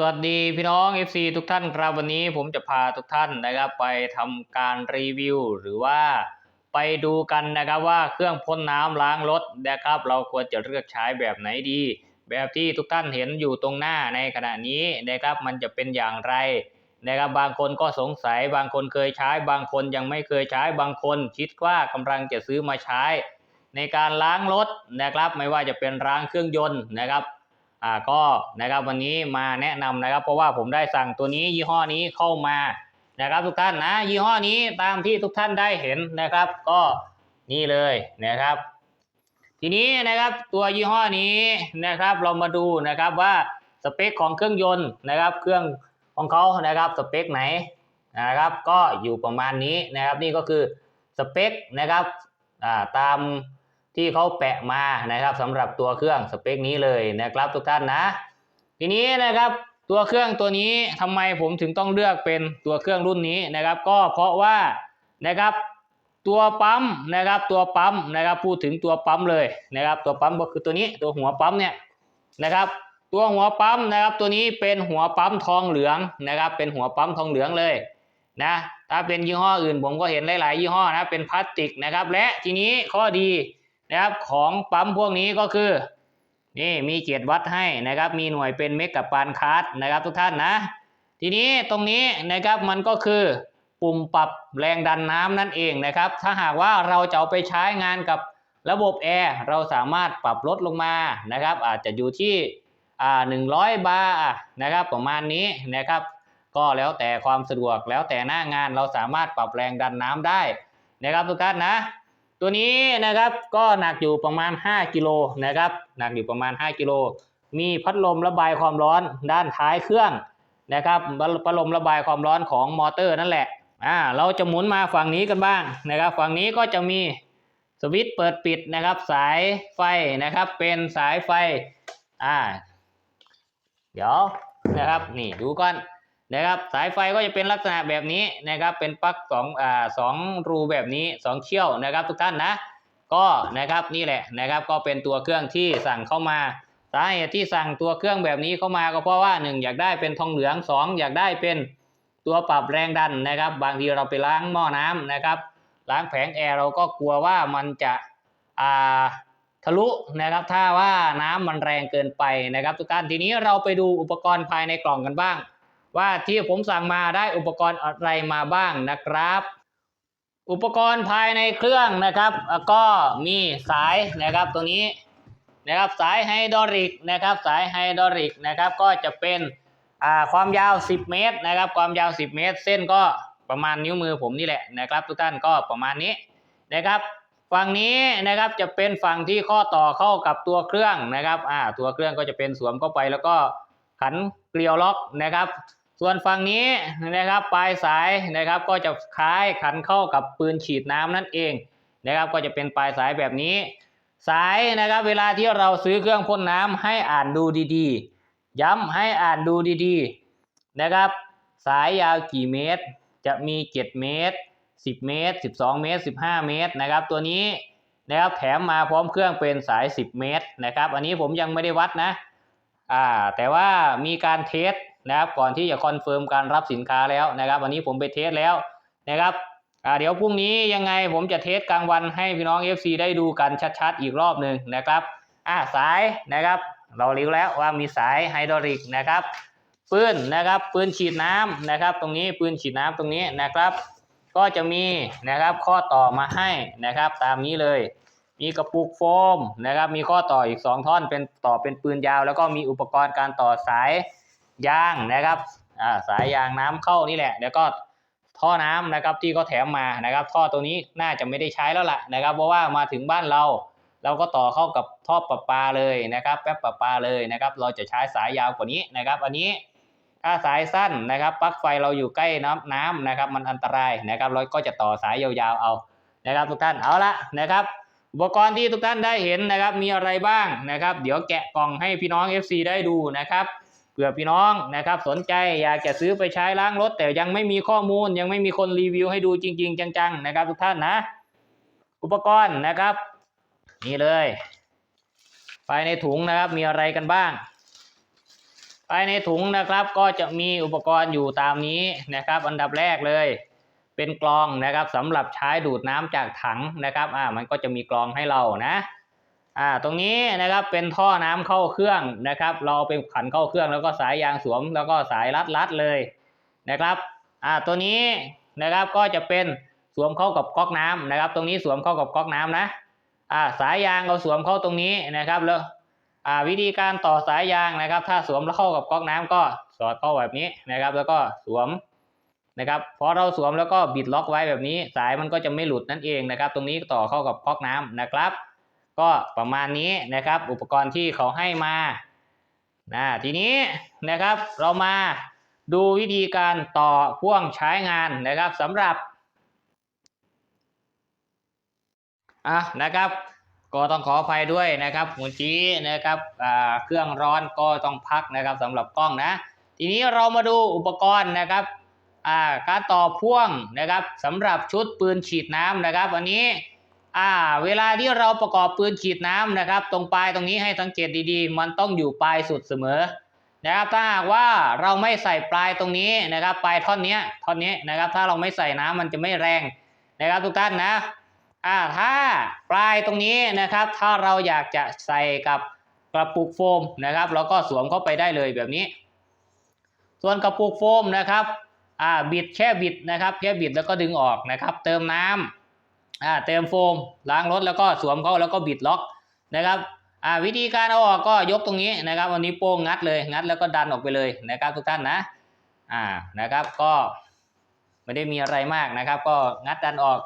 สวัสดีพี่น้อง FC ทุกท่านครับวันนี้ผมจะพาทุกท่านนะครับไปทำการรีวิว หรือว่าไปดูกันนะครับว่าเครื่องพ่นน้ำล้างรถนะครับ เราควรจะเลือกใช้แบบไหนดี แบบที่ทุกท่านเห็นอยู่ตรงหน้าในขณะนี้นะครับมันจะเป็นอย่างไรนะครับบางคนก็สงสัยบางคนเคยใช้ บางคนยังไม่เคยใช้บางคนคิดว่ากำลังจะซื้อมาใช้ ในการล้างรถนะครับ ไม่ว่าจะเป็นล้างเครื่องยนต์นะครับ อ่าก็นะครับวันนี้มาแนะนำนะครับ เพราะว่าผมได้สั่งตัวนี้ยี่ห้อนี้เข้ามานะครับทุกท่านนะยี่ห้อนี้ตามที่ทุกท่านได้เห็นนะครับ ก็นี่เลยนะครับ ทีนี้นะครับตัวยี่ห้อนี้นะครับ เรามาดูนะครับว่าสเปคของเครื่องยนต์นะครับ เครื่องของเขานะครับสเปคไหนนะครับ ก็อยู่ประมาณนี้นะครับ นี่ก็คือสเปคนะครับอ่าตาม ที่เขาแปะมานะครับสำหรับตัวเครื่องสเปคนี้เลยนะครับทุกท่านนะ ทีนี้นะครับตัวเครื่องตัวนี้ทำไมผมถึงต้องเลือกเป็นตัวเครื่องรุ่นนี้นะครับ ก็เพราะว่านะครับตัวปั๊มนะครับตัวปั๊มนะครับพูดถึงตัวปั๊มเลยนะครับ ตัวปั๊มก็คือตัวนี้ตัวหัวปั๊มเนี่ยนะครับ ตัวหัวปั๊มนะครับ ตัวนี้เป็นหัวปั๊มทองเหลืองนะครับ เป็นหัวปั๊มทองเหลืองเลยนะถ้าเป็นยี่ห้ออื่นผมก็เห็นหลาย ๆ ยี่ห้อนะเป็นพลาสติกนะครับ และทีนี้ข้อดี นะครับของปั๊มพวกนี้ก็คือนี่มีเกียรติวัดให้นะครับมีหน่วยเป็นเมกะปานคาร์ดนะครับทุกท่านนะ ทีนี้ตรงนี้นะครับมันก็คือปุ่มปรับแรงดันน้ำนั่นเองนะครับ ถ้าหากว่าเราจะเอาไปใช้งานกับระบบแอร์เราสามารถปรับลดลงมานะครับ อาจจะอยู่ที่หนึ่งร้อยบาร์นะครับประมาณนี้นะครับ ก็แล้วแต่ความสะดวกแล้วแต่หน้างานเราสามารถปรับแรงดันน้ำได้นะครับทุกท่านนะ ตัวนี้นะครับก็หนักอยู่ประมาณ 5กิโลนะครับหนักอยู่ประมาณ 5กิโลมีพัดลมระบายความร้อนด้านท้ายเครื่องนะครับพัดลมระบายความร้อนของมอเตอร์นั่นแหละอ่าเราจะหมุนมาฝั่งนี้กันบ้างนะครับ ฝั่งนี้ก็จะมีสวิตช์เปิดปิดนะครับ สายไฟนะครับ เป็นสายไฟอ่าเดี๋ยวนะครับนี่ดูก่อน นะครับสายไฟก็จะเป็นลักษณะแบบนี้นะครับเป็นปลั๊กสองอ่าสองรูแบบนี้สองเชี่ยวนะครับ ทุกท่านนะก็นะครับนี่แหละนะครับก็เป็นตัวเครื่องที่สั่งเข้ามาสาเหตุที่สั่งตัวเครื่องแบบนี้เข้ามาก็เพราะว่าหนึ่งอยากได้เป็นทองเหลืองสองอยากได้เป็นตัวปรับแรงดันนะครับ บางทีเราไปล้างหม้อน้ำนะครับล้างแผงแอร์เราก็กลัวว่ามันจะอ่าทะลุนะครับถ้าว่าน้ำมันแรงเกินไปนะครับ ทุกท่านทีนี้เราไปดูอุปกรณ์ภายในกล่องกันบ้าง ว่าที่ผมสั่งมาได้อุปกรณ์อะไรมาบ้างนะครับ อุปกรณ์ภายในเครื่องนะครับ ก็มีสายนะครับตัวนี้นะครับสายไฮดรอลิกนะครับสายไฮดรอลิกนะครับก็จะเป็นความยาว 10 เมตรนะครับความยาว 10 เมตร เส้นก็ประมาณนิ้วมือผมนี่แหละนะครับ ทุกท่านก็ประมาณนี้นะครับฝั่งนี้นะครับจะเป็นฝั่งที่ข้อต่อเข้ากับตัวเครื่องนะครับอ่าตัวเครื่องก็จะเป็นสวมเข้าไปแล้วก็ขันเกลียวล็อกนะครับ ส่วนฝั่งนี้นะครับปลายสายนะครับก็จะคล้ายขันเข้ากับปืนฉีดน้ำนั่นเองนะครับก็จะเป็นปลายสายแบบนี้ สายนะครับเวลาที่เราซื้อเครื่องพ่นน้ำให้อ่านดูดีๆ ย้ำให้อ่านดูดีๆนะครับ สายยาวกี่เมตร จะมี 7 เมตร 10 เมตร 12 เมตร 15 เมตรนะครับ ตัวนี้นะครับแถมมาพร้อมเครื่องเป็นสาย 10 เมตรนะครับ อันนี้ผมยังไม่ได้วัดนะอ่าแต่ว่ามีการเทส นะครับก่อนที่จะคอนเฟิร์มการรับสินค้าแล้วนะครับ วันนี้ผมไปเทสแล้วนะครับเดี๋ยวพรุ่งนี้ยังไงผมจะเทสกลางวันให้พี่น้อง FC ได้ดูกันชัดๆอีกรอบหนึ่งนะครับอ่าสายนะครับเราเรู้แล้วว่ามีสายไฮดรอลิกนะครับปืนนะครับปืนฉีดน้ำนะครับ ตรงนี้ปืนฉีดน้ำตรงนี้นะครับ ก็จะมีนะครับข้อต่อมาให้นะครับตามนี้เลย มีกระปุกโฟมนะครับ มีข้อต่ออีก 2 ท่อนเป็นต่อเป็นปืนยาว แล้วก็มีอุปกรณ์การต่อสาย ยางนะครับอ่าสายยางน้ำเข้านี่แหละ แล้วก็ท่อน้ำนะครับที่เขาแถมมานะครับ ท่อตัวนี้น่าจะไม่ได้ใช้แล้วล่ะนะครับ เพราะว่ามาถึงบ้านเราเราก็ต่อเข้ากับท่อประปาเลยนะครับ แป๊บประปาเลยนะครับ เราจะใช้สายยาวกว่านี้นะครับ อันนี้ถ้าสายสั้นนะครับปลั๊กไฟเราอยู่ใกล้น้ำน้ำนะครับ มันอันตรายนะครับ เราก็จะต่อสายยาวๆเอานะครับ ทุกท่านเอาละนะครับ อุปกรณ์ที่ทุกท่านได้เห็นนะครับ มีอะไรบ้างนะครับ เดี๋ยวแกะกล่องให้พี่น้อง FC ได้ดูนะครับ ผื่อพี่น้องนะครับสนใจอยากจะซื้อไปใช้ล้างรถ แต่ยังไม่มีข้อมูล ยังไม่มีคนรีวิวให้ดูจริง ๆ จังๆนะครับ ทุกท่านนะ อุปกรณ์นะครับ นี่เลย ภายในถุงนะครับมีอะไรกันบ้าง ภายในถุงนะครับก็จะมีอุปกรณ์อยู่ตามนี้นะครับ อันดับแรกเลย เป็นกรองนะครับสำหรับใช้ดูดน้ำจากถังนะครับอ่ามันก็จะมีกรองให้เรานะ อ่าตรงนี้นะครับเป็นท่อน้ำเข้าเครื่องนะครับ เราเอาไปขันเข้าเครื่องแล้วก็สายยางสวม แล้วก็สายรัดรัดๆเลยนะครับอ่าตัวนี้นะครับก็จะเป็นสวมเข้ากับก๊อกน้ำนะครับ ตรงนี้สวมเข้ากับก๊อกน้ำนะอ่าสายยางเราสวมเข้าตรงนี้นะครับแล้วอ่าวิธีการต่อสายยางนะครับ ถ้าสวมแล้วเข้ากับก๊อกน้ำก็สอดเข้าแบบนี้นะครับ แล้วก็สวมนะครับพอเราสวมแล้วก็บิดล็อกไว้แบบนี้ สายมันก็จะไม่หลุดนั่นเองนะครับ ตรงนี้ต่อเข้ากับก๊อกน้ำนะครับ ก็ประมาณนี้นะครับ อุปกรณ์ที่เขาให้มานะทีนี้นะครับเรามาดูวิธีการต่อพ่วงใช้งานนะครับสำหรับอะนะครับก็ต้องขออภัยด้วยนะครับหัวจี้นะครับอ่าเครื่องร้อนก็ต้องพักนะครับสำหรับกล้องนะ ทีนี้เรามาดูอุปกรณ์นะครับอ่าการต่อพ่วงนะครับสำหรับชุดปืนฉีดน้ำนะครับ อันนี้ อ่า เวลาที่เราประกอบปืนฉีดน้ำนะครับ ตรงปลายตรงนี้ให้สังเกตดีๆ มันต้องอยู่ปลายสุดเสมอนะครับถ้าหากว่าเราไม่ใส่ปลายตรงนี้นะครับ ปลายท่อนนี้ท่อนนี้นะครับ ถ้าเราไม่ใส่น้ำมันจะไม่แรงนะครับทุกท่านนะอ่าถ้าปลายตรงนี้นะครับ ถ้าเราอยากจะใส่กับกระปุกโฟมนะครับ เราก็สวมเข้าไปได้เลยแบบนี้ ส่วนกระปุกโฟมนะครับอ่าบิดแค่บิดนะครับ แค่บิดแล้วก็ดึงออกนะครับ เติมน้ำ อ่าเติมโฟมล้างรถแล้วก็สวมเขาแล้วก็บิดล็อกนะครับอ่าวิธีการเอาออกก็ยกตรงนี้นะครับ วันนี้โป้งงัดเลยงัดแล้วก็ดันออกไปเลยนะครับ ทุกท่านนะอ่านะครับก็ไม่ได้มีอะไรมากนะครับ ก็งัดดันออก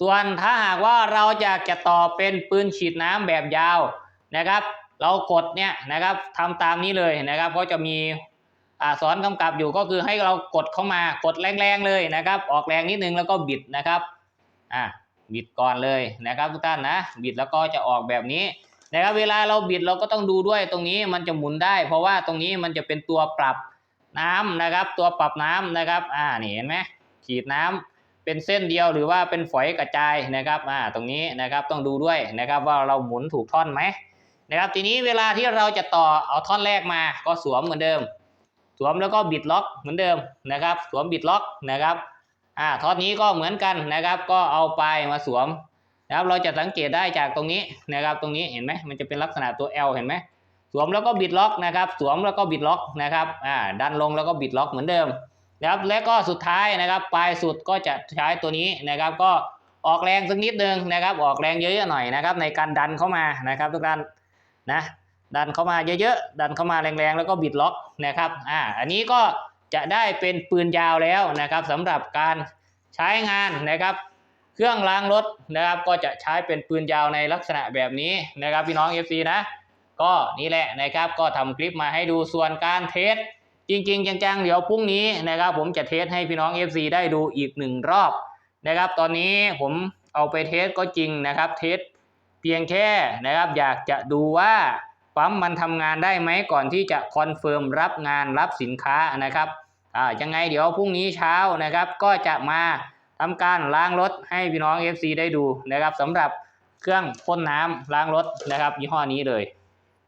ส่วนถ้าหากว่าเราอยากจะต่อเป็นปืนฉีดน้ำแบบยาวนะครับ เรากดเนี่ยนะครับทำตามนี้เลยนะครับก็จะมีอ่าสอนกำกับอยู่ก็คือให้เรากดเข้ามากดแรงๆเลยนะครับ ออกแรงนิดนึงแล้วก็บิดนะครับอ่า บิดก่อนเลยนะครับทุกท่านนะ บิดแล้วก็จะออกแบบนี้นะครับเวลาเราบิดเราก็ต้องดูด้วยตรงนี้มันจะหมุนได้ เพราะว่าตรงนี้มันจะเป็นตัวปรับน้ำนะครับ ตัวปรับน้ำนะครับอ่านี่เห็นไหมฉีดน้ำเป็นเส้นเดียวหรือว่าเป็นฝอยกระจายนะครับอ่าตรงนี้นะครับต้องดูด้วยนะครับว่าเราหมุนถูกท่อนไหมนะครับทีนี้เวลาที่เราจะต่อเอาท่อนแรกมาก็สวมเหมือนเดิม สวมแล้วก็บิดล็อกเหมือนเดิมนะครับ สวมบิดล็อกนะครับ อ่าท่อนนี้ก็เหมือนกันนะครับ ก็เอาปลายมาสวมนะครับ เราจะสังเกตได้จากตรงนี้นะครับ ตรงนี้เห็นไหมมันจะเป็นลักษณะตัว L เห็นไหมสวมแล้วก็บิดล็อกนะครับ สวมแล้วก็บิดล็อกนะครับ อ่า ดันลงแล้วก็บิดล็อกเหมือนเดิมนะครับ และก็สุดท้ายนะครับ ปลายสุดก็จะใช้ตัวนี้นะครับ ก็ออกแรงสักนิดนึงนะครับ ออกแรงเยอะๆหน่อยนะครับ ในการดันเข้ามานะครับทุกท่านนะ ดันเข้ามาเยอะๆ ดันเข้ามาแรงๆ แล้วก็บิดล็อกนะครับ อ่า อันนี้ก็ จะได้เป็นปืนยาวแล้วนะครับสำหรับการใช้งานนะครับ เครื่องล้างรถนะครับ ก็จะใช้เป็นปืนยาวในลักษณะแบบนี้นะครับพี่น้อง FC นะ ก็นี่แหละนะครับ ก็ทำคลิปมาให้ดูส่วนการเทสจริงๆจังๆเดี๋ยวพรุ่งนี้นะครับ ผมจะเทสให้พี่น้อง FC ได้ดูอีกหนึ่งรอบนะครับ ตอนนี้ผมเอาไปเทสก็จริงนะครับ เทสเพียงแค่นะครับ อยากจะดูว่า ปั๊มมันทำงานได้ไหมก่อนที่จะคอนเฟิร์มรับงานรับสินค้านะครับอ่ายังไงเดี๋ยวพรุ่งนี้เช้านะครับ ก็จะมาทำการล้างรถให้พี่น้อง FC ได้ดูนะครับสำหรับเครื่องพ่นน้ำล้างรถนะครับ ยี่ห้อนี้เลย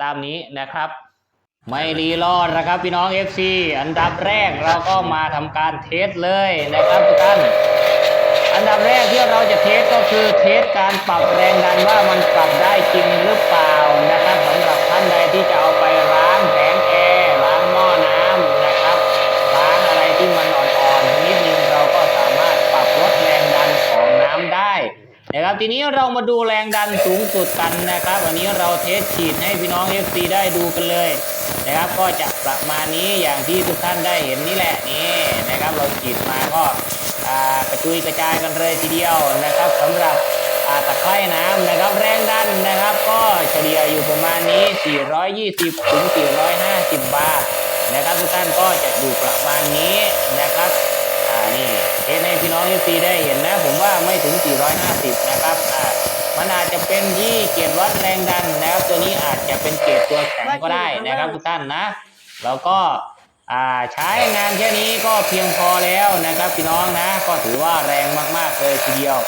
ตามนี้นะครับ ไม่รีรอดนะครับพี่น้อง FC อันดับแรกเราก็มาทำการเทสเลยนะครับทุกท่านอันดับแรกที่เราจะเทสก็คือเทสการปรับแรงดันว่ามันปรับได้จริงหรือเปล่านะครับสำหรับานใดที่จะเอาไปล้างแผงแอร์ล้างหม้อน้ำนะครับล้างอะไรที่มันอ่อนๆนิดนึงเราก็สามารถปรับลดแรงดันของน้ำได้นะครับทีนี้เรามาดูแรงดันสูงสุดกันนะครับ วันนี้เราเทสฉีดให้พี่น้อง FC ได้ดูกันเลยนะครับก็จะประมาณนี้อย่างที่ทุกท่านได้เห็นนี่แหละนี่นะครับเราฉีดมาก็อ่ากระจุยกระจายกันเลยทีเดียวนะครับสำหรับ ตะไคร่น้ำนะครับแรงดันนะครับ ก็เฉลี่ยอยู่ประมาณนี้ 420 ถึง 450 บาทนะครับทุกท่านก็จะอยู่ประมาณนี้นะครับอ่านี่เทสให้พี่น้องเอซีได้เห็นนะ ผมว่าไม่ถึง 450 นะครับอ่ามันอาจจะเป็นที่เกจวัดแรงดันนะครับ ตัวนี้อาจจะเป็นเกจตัวแข็งก็ได้นะครับทุกท่านนะ แล้วก็ อ่าใช้งานแค่นี้ก็เพียงพอแล้วนะครับพี่น้องนะ ก็ถือว่าแรงมากๆเลยทีเดียว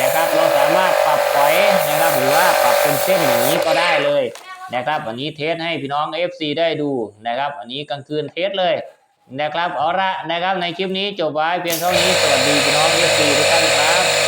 นะครับ เราสามารถปรับปล่อยนะครับหรือว่าปรับเป็นเส้นอย่างนี้ก็ได้เลยนะครับอันนี้เทสให้พี่น้อง FC ได้ดูนะครับอันนี้กลางคืนเทสเลยนะครับเอาละนะครับในคลิปนี้จบไว้เพียงเท่านี้สวัสดีพี่น้อง FC ทุกท่านครับ